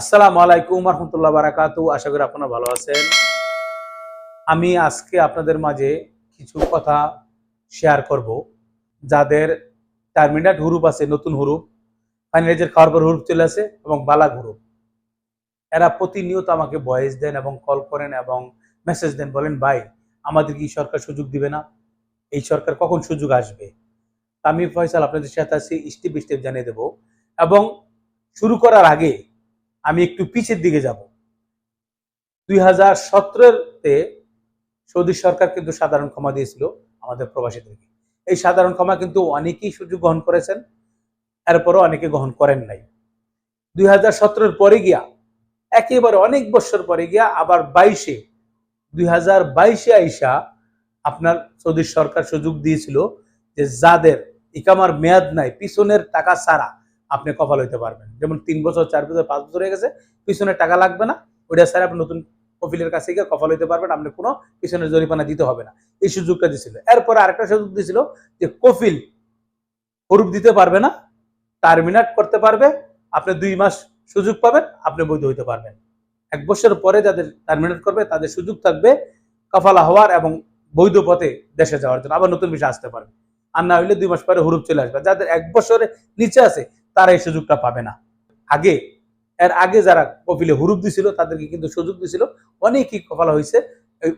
আসসালামু আলাইকুম রহমতুল্লাহ বারাকাতু আশা করি আপনারা ভালো আছেন। আমি আজকে আপনাদের মাঝে কিছু কথা শেয়ার করব, যাদের টার্মিনেট হুরুপ আছে, নতুন হুরুপ ফাইনালাইজের খাওয়ার পর হুরুপ চলে আসে এবং বালাগ হুরুপ এরা প্রতিনিয়ত আমাকে ভয়েস দেন এবং কল করেন এবং মেসেজ দেন, বলেন, ভাই, আমাদের কি সরকার সুযোগ দিবে না? এই সরকার কখন সুযোগ আসবে? আমি ফয়সাল আপনাদের সাথে আছি স্টেপ স্টেপ জানিয়ে দেব। এবং শুরু করার আগে আমি একটু পিছের দিকে যাব। দুই হাজার সতেরোতে সৌদি সরকার কিন্তু সাধারণ ক্ষমা দিয়েছিল আমাদের প্রবাসীদেরকে। এই সাধারণ ক্ষমা কিন্তু অনেকেই সুযোগ গ্রহণ করেছেন, এরপরও অনেকে গ্রহণ করেন নাই। দুই হাজার সতেরোর পরে গিয়া, একেবারে অনেক বছর পরে গিয়া আবার বাইশে, দুই হাজার বাইশে আইসা আপনার সৌদি সরকার সুযোগ দিয়েছিল যে যাদের ইকামার মেয়াদ নাই, পিছনের টাকা ছাড়া আপনি কপাল হইতে পারবেন। যেমন তিন বছর, চার বছর, পাঁচ বছর হয়ে গেছে, পিছনে টাকা লাগবে না। ওইটা স্যার আপনি নতুন কফিলের কাছে গিয়ে কপাল হইতে পারবেন, আপনি কোনো পিছনের জরিমানা দিতে হবে না। এই সুযোগটা দিছিল। এরপরে আরেকটা সুযোগ দিছিল যে কফিল হরুপ দিতে পারবে না, টার্মিনেট করতে পারবে, আপনি দুই মাস সুযোগ পাবেন, আপনি বৈধ হইতে পারবেন। এক বছর পরে যাদের টার্মিনেট করবে, তাদের সুযোগ থাকবে কফালা হওয়ার এবং বৈধ পথে দেশে যাওয়ার জন্য। আবার নতুন বিষয় আসতে পারবে আর না হইলে দুই মাস পরে হুরুপ চলে আসবে। যাদের এক বছরের নিচে আছে তারা এই সুযোগটা পাবে না। আগে, এর আগে যারা কপিলে হুরুপ দিছিল, তাদেরকে কিন্তু সুযোগ দিছিল। অনেকই কপালা হয়েছে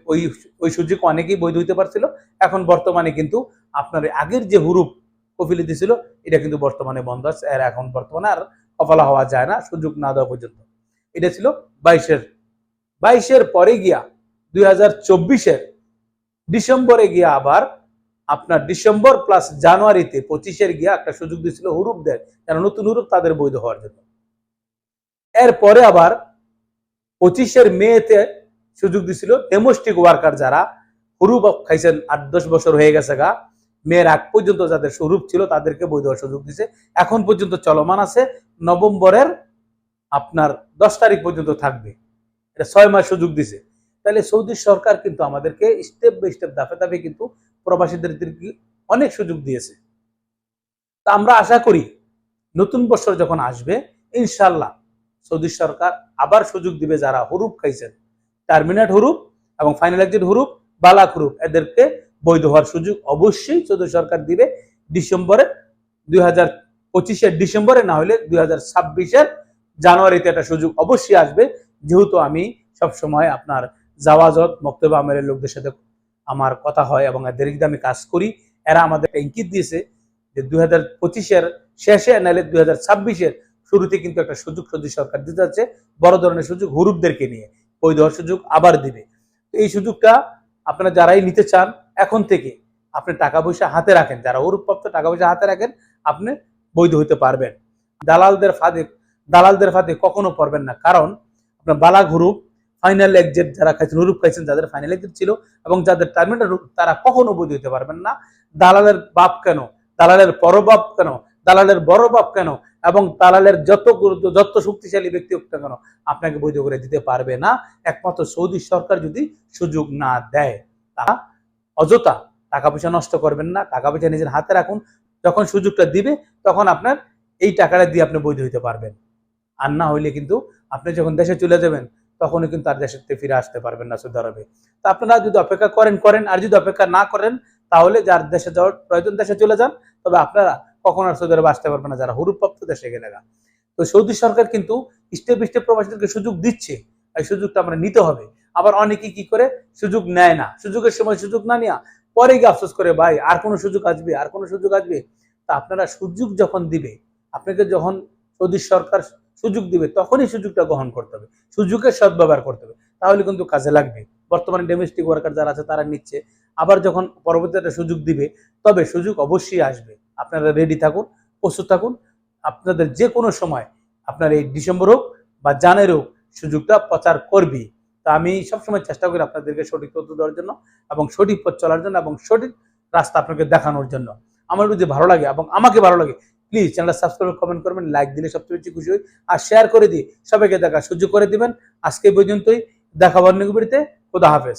ওই- ওই সুযোগ অনেকেই বৈধ হইতে পারছিল। এখন বর্তমানে কিন্তু আপনার আগের যে হুরুপ কপিলে দিছিল, এটা কিন্তু বর্তমানে বন্ধ আছে। আর এখন বর্তমানে আর কপালা হওয়া যায় না, সুযোগ না দেওয়া পর্যন্ত। এটা ছিল বাইশের বাইশের পরে গিয়া দুই হাজার চব্বিশের ডিসেম্বরে গিয়া আবার আপনার ডিসেম্বর প্লাস জানুয়ারিতে পঁচিশের গিয়ে একটা সুযোগ দিয়েছিল হুরুপ দেয় যেন নতুন হুরুপ তাদের বৈধ হওয়ার জন্য। এরপরে আবার পঁচিশের মেতে সুযোগ দিছিল ডেমোস্টিক ওয়ার্কার যারা, হুরুপ খাইছেন আট দশ বছর হয়ে গেছে গা, মেয়ের আগ পর্যন্ত যাদের হুরুপ ছিল তাদেরকে বৈধ হওয়ার সুযোগ দিছে এখন পর্যন্ত চলমান আছে, নভেম্বরের আপনার দশ তারিখ পর্যন্ত থাকবে। এটা ছয় মাস সুযোগ দিছে তাহলে সৌদি সরকার কিন্তু আমাদেরকে স্টেপ বাই স্টেপ ধাপে ধাপে কিন্তু প্রবাসীদের অনেক সুযোগ দিয়েছে। তা আমরা আশা করি নতুন বছর যখন আসবে ইনশাল্লাহ সৌদি সরকার আবার সুযোগ দিবে যারা হুরুপ খাইছেন। টার্মিনেট হুরুপ এবং ফাইনাল এক্সিট হুরুপ, বালাক হুরুপ, এদেরকে বৈধ হওয়ার সুযোগ অবশ্যই সৌদি সরকার দিবে ডিসেম্বরে দুই হাজার ডিসেম্বরে, না হলে দুই হাজার জানুয়ারিতে একটা সুযোগ অবশ্যই আসবে। যেহেতু আমি সবসময় আপনার জাওয়াজত মক্তব্য আমের লোকদের সাথে আমার কথা হয় এবং এদের আমি কাজ করি। এরা আমাদের ইঙ্গিত দিয়েছে যে দুই হাজার পঁচিশের শেষে নাহলে দুই হাজার ছাব্বিশের শুরুতে কিন্তু একটা সুযোগ সৌদি সরকার দিতে যাচ্ছে, বড় ধরনের সুযোগ হুরুপদেরকে নিয়ে। ওই দেওয়ার সুযোগ আবার দিবে। এই সুযোগটা আপনারা যারাই নিতে চান, এখন থেকে আপনি টাকা পয়সা হাতে রাখেন। যারা হুরুপপ্রাপ্ত, টাকা পয়সা হাতে রাখেন, আপনি বৈধ হতে পারবেন। দালালদের ফাঁদে দালালদের ফাঁদে কখনো পড়বেন না। কারণ আপনার বালাগ হুরুপ ফাইনাল এক্সিট যারা খাইছেন হুরুপ খাইছেন, যাদের ফাইনাল এক্সিট ছিল এবং যাদের টার্মিনাল তারা কখনো বৈধ হতে পারবেন না। দালালের বাপ কেন? দালালের পরবাপ কেন? দালালের বড় বাপ কেন? এবং দালালের যত গুরুত্ব, যত শক্তিশালী ব্যক্তি হোক কেন, আপনাকে বৈধ করে দিতে পারবে না। একমাত্র সৌদি সরকার যদি সুযোগ না দেয়, তারা অযথা টাকা পয়সা নষ্ট করবেন না। টাকা পয়সা নিজের হাতে রাখুন। যখন সুযোগটা দিবে, তখন আপনার এই টাকাটা দিয়ে আপনি বৈধ হইতে পারবেন। আর না হইলে কিন্তু আপনি যখন দেশে চলে যাবেন তখনই কিন্তু আর থেকে ফিরে আসতে পারবেন না সৌদি আরবে। তো আপনারা যদি অপেক্ষা করেন করেন, আর যদি অপেক্ষা না করেন, তাহলে যার দেশে যাওয়ার প্রয়োজন দেশে চলে যান। তবে আপনারা কখন আর সৌদি আরবে আসতে পারবেন না, যারা হুরুপ্রাপ্ত দেশে গেলে। তো সৌদি সরকার কিন্তু স্টেপ স্টেপ প্রবাসীদেরকে সুযোগ দিচ্ছে। এই সুযোগটা আমরা নিতে হবে। আবার অনেকে কি করে? সুযোগ নেয় না। সুযোগের সময় সুযোগ না নেওয়া পরে গিয়ে আফসোস করে, ভাই, আর কোনো সুযোগ আসবে, আর কোনো সুযোগ আসবে? তা আপনারা সুযোগ যখন দিবে, আপনাকে যখন সৌদি সরকার সুযোগ দিবে, তখনই সুযোগটা গ্রহণ করতে হবে। সুযোগের সদ্ব্যবহার করতে হবে। তাহলে কিন্তু কাজে লাগবে। বর্তমানে ডোমেস্টিক ওয়ার্কার যারা আছে, তারা নিচ্ছে। আবার যখন পরবর্তী একটা সুযোগ দিবে, তবে সুযোগ অবশ্যই আসবে। আপনারা রেডি থাকুন, প্রস্তুত থাকুন। আপনাদের যে কোনো সময়, আপনার এই ডিসেম্বর হোক বা জানের হোক, সুযোগটা প্রচার করবি তা আমি সবসময় চেষ্টা করি আপনাদেরকে সঠিক তথ্য দেওয়ার জন্য এবং সঠিক পথ চলার জন্য এবং সঠিক রাস্তা আপনাকে দেখানোর জন্য। আমার যদি ভালো লাগে এবং আমাকে ভালো লাগে প্লিজ চ্যানেলটা সাবস্ক্রাইব কমেন্ট করবেন লাইক দিলে সবচেয়ে বেশি খুশি হই আর শেয়ার করে দিই সবাইকে দেখা সুযোগ করে দিবেন। আজকে পর্যন্তই। দেখাবার নিগবিড়িতে খোদা হাফেজ।